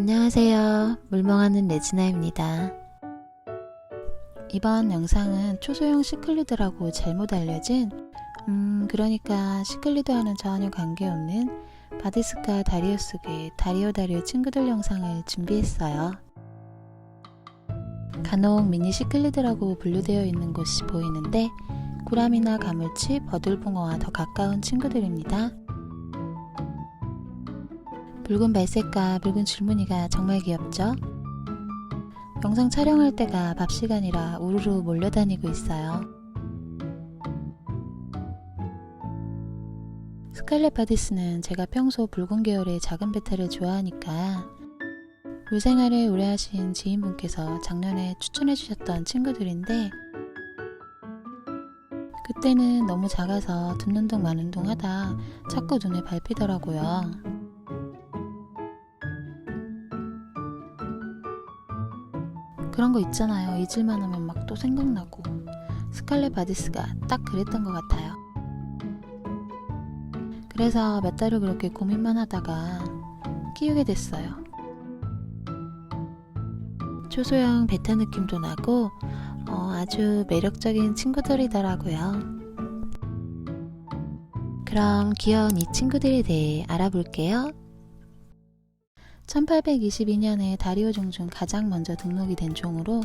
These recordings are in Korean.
안녕하세요. 물멍하는 레지나입니다. 이번 영상은 초소형 시클리드라고 잘못 알려진, 음, 그러니까 시클리드와는 전혀 관계없는 바디스카 다리오스의 다리오 다리오 친구들 영상을 준비했어요. 간혹 미니 시클리드라고 분류되어 있는 곳이 보이는데, 구람이나 가물치, 버들붕어와 더 가까운 친구들입니다. 붉은 발색과 붉은 줄무늬가 정말 귀엽죠? 영상 촬영할 때가 밥 시간이라 우르르 몰려다니고 있어요. 스칼렛 바디스는 제가 평소 붉은 계열의 작은 베타를 좋아하니까 물 생활을 오래 하신 지인분께서 작년에 추천해 주셨던 친구들인데 그때는 너무 작아서 듣는 둥 마는 둥 하다 자꾸 눈에 밟히더라고요. 그런 거 있잖아요. 잊을만 하면 막 또 생각나고. 스칼렛 바디스가 딱 그랬던 것 같아요. 그래서 몇 달을 그렇게 고민만 하다가 키우게 됐어요. 초소형 베타 느낌도 나고 어, 아주 매력적인 친구들이더라고요. 그럼 귀여운 이 친구들에 대해 알아볼게요. 1822년에 다리오 종 중 가장 먼저 등록이 된 종으로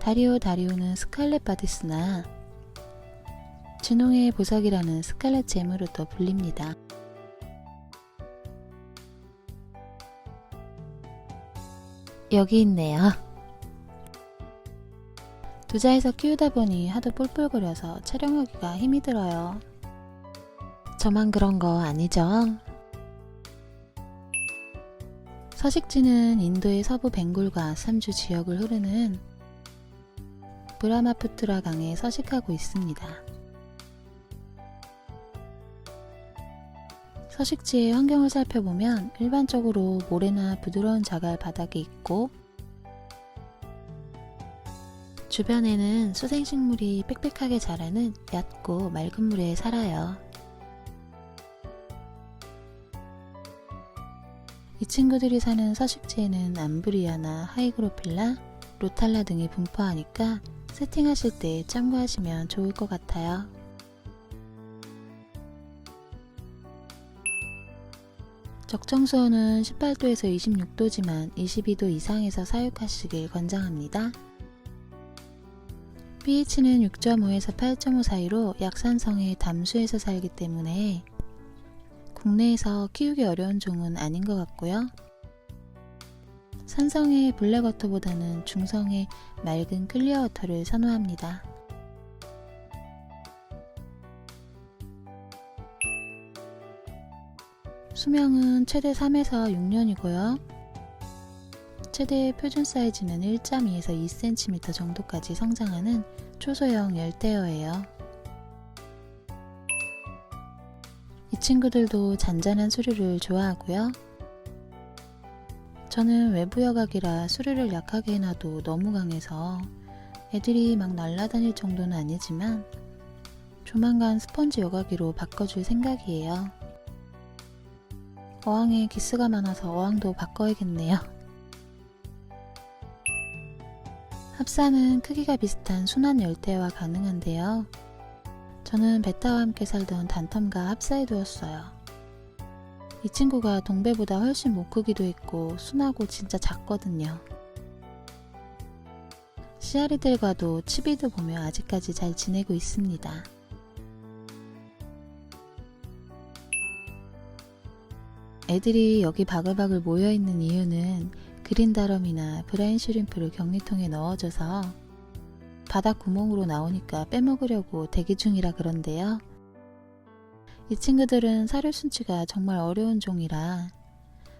다리오 다리오는 스칼렛 바디스나 진홍의 보석이라는 스칼렛 잼으로도 불립니다. 여기 있네요. 두자에서 키우다 보니 하도 뿔뿔거려서 촬영하기가 힘이 들어요. 저만 그런 거 아니죠? 서식지는 인도의 서부 벵골과 삼주 지역을 흐르는 브라마푸트라 강에 서식하고 있습니다. 서식지의 환경을 살펴보면 일반적으로 모래나 부드러운 자갈 바닥이 있고 주변에는 수생식물이 빽빽하게 자라는 얕고 맑은 물에 살아요. 이 친구들이 사는 서식지에는 암브리아나 하이그로필라, 로탈라 등이 분포하니까 세팅하실 때 참고하시면 좋을 것 같아요. 적정수온은 18도에서 26도지만 22도 이상에서 사육하시길 권장합니다. pH는 6.5에서 8.5 사이로 약산성의 담수에서 살기 때문에 국내에서 키우기 어려운 종은 아닌 것 같고요. 산성의 블랙워터보다는 중성의 맑은 클리어워터를 선호합니다. 수명은 최대 3에서 6년이고요. 최대 표준 사이즈는 1.2에서 2cm 정도까지 성장하는 초소형 열대어예요. 이 친구들도 잔잔한 수류를 좋아하고요. 저는 외부 여각이라 수류를 약하게 해놔도 너무 강해서 애들이 막 날아다닐 정도는 아니지만 조만간 스펀지 여각이로 바꿔줄 생각이에요. 어항에 기스가 많아서 어항도 바꿔야겠네요. 합사는 크기가 비슷한 순환 열대와 가능한데요. 저는 베타와 함께 살던 단텀과 합사해 두었어요. 이 친구가 동배보다 훨씬 못 크기도 했고 순하고 진짜 작거든요. 씨아리들과도 치비도 보며 아직까지 잘 지내고 있습니다. 애들이 여기 바글바글 모여있는 이유는 그린다럼이나 브라인 슈림프를 격리통에 넣어줘서 바닥 구멍으로 나오니까 빼먹으려고 대기 중이라 그런데요. 이 친구들은 사료 순치가 정말 어려운 종이라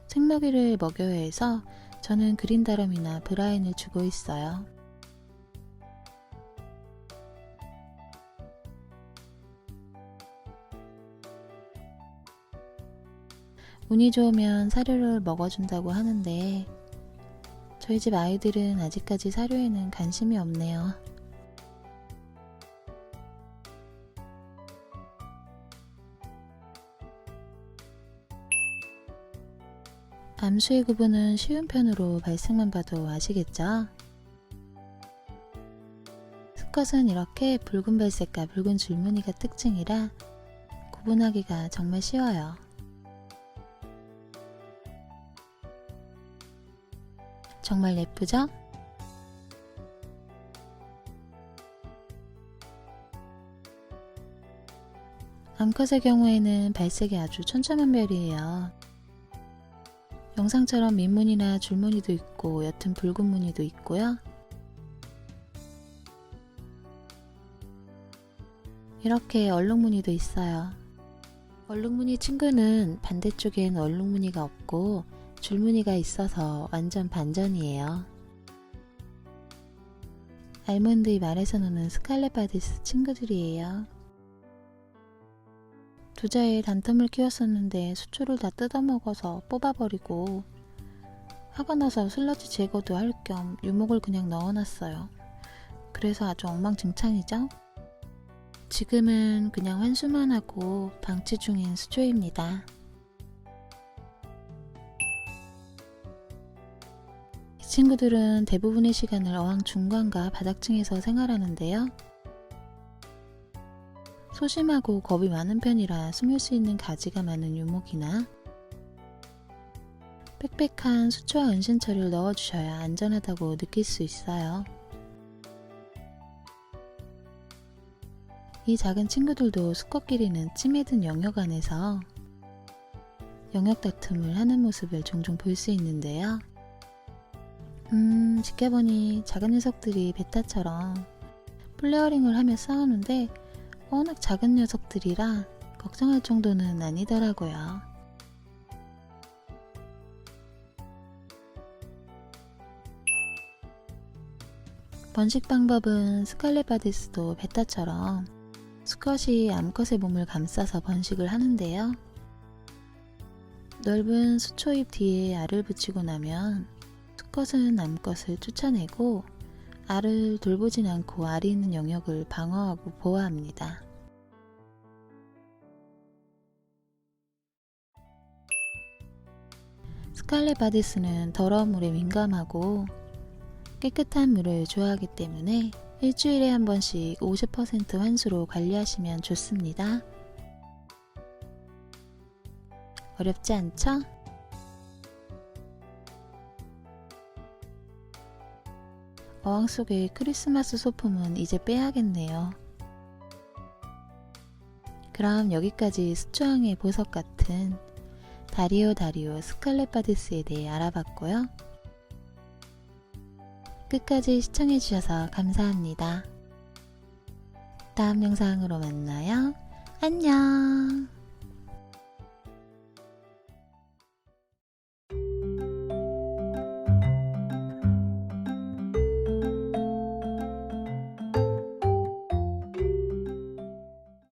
생먹이를 먹여야 해서 저는 그린다럼이나 브라인을 주고 있어요. 운이 좋으면 사료를 먹어준다고 하는데 저희 집 아이들은 아직까지 사료에는 관심이 없네요. 암수의 구분은 쉬운 편으로 발색만 봐도 아시겠죠? 수컷은 이렇게 붉은 발색과 붉은 줄무늬가 특징이라 구분하기가 정말 쉬워요. 정말 예쁘죠? 암컷의 경우에는 발색이 아주 천차만별이에요. 영상처럼 민무늬나 줄무늬도 있고 옅은 붉은 무늬도 있고요. 이렇게 얼룩무늬도 있어요. 얼룩무늬 친구는 반대쪽엔 얼룩무늬가 없고 줄무늬가 있어서 완전 반전이에요. 알몬드 잎 아래서 노는 스칼렛 바디스 친구들이에요. 두자에 단텀을 키웠었는데 수초를 다 뜯어먹어서 뽑아버리고 화가 나서 슬러지 제거도 할 겸 유목을 그냥 넣어놨어요. 그래서 아주 엉망진창이죠? 지금은 그냥 환수만 하고 방치 중인 수초입니다. 이 친구들은 대부분의 시간을 어항 중간과 바닥층에서 생활하는데요. 소심하고 겁이 많은 편이라 숨을 수 있는 가지가 많은 유목이나 빽빽한 수초와 은신처를 넣어주셔야 안전하다고 느낄 수 있어요. 이 작은 친구들도 수컷끼리는 찜해든 영역 안에서 영역 다툼을 하는 모습을 종종 볼 수 있는데요. 음, 지켜보니 작은 녀석들이 베타처럼 플레어링을 하며 싸우는데 워낙 작은 녀석들이라 걱정할 정도는 아니더라고요. 번식 방법은 스칼렛 바디스도 베타처럼 수컷이 암컷의 몸을 감싸서 번식을 하는데요. 넓은 수초잎 뒤에 알을 붙이고 나면 수컷은 암컷을 쫓아내고 알을 돌보진 않고 알이 있는 영역을 방어하고 보호합니다. 스칼렛 바디스는 더러운 물에 민감하고 깨끗한 물을 좋아하기 때문에 일주일에 한 번씩 50% 환수로 관리하시면 좋습니다. 어렵지 않죠? 어항 속의 크리스마스 소품은 이제 빼야겠네요. 그럼 여기까지 수초항의 보석 같은 다리오 다리오 스칼렛 바디스에 대해 알아봤고요. 끝까지 시청해주셔서 감사합니다. 다음 영상으로 만나요. 안녕!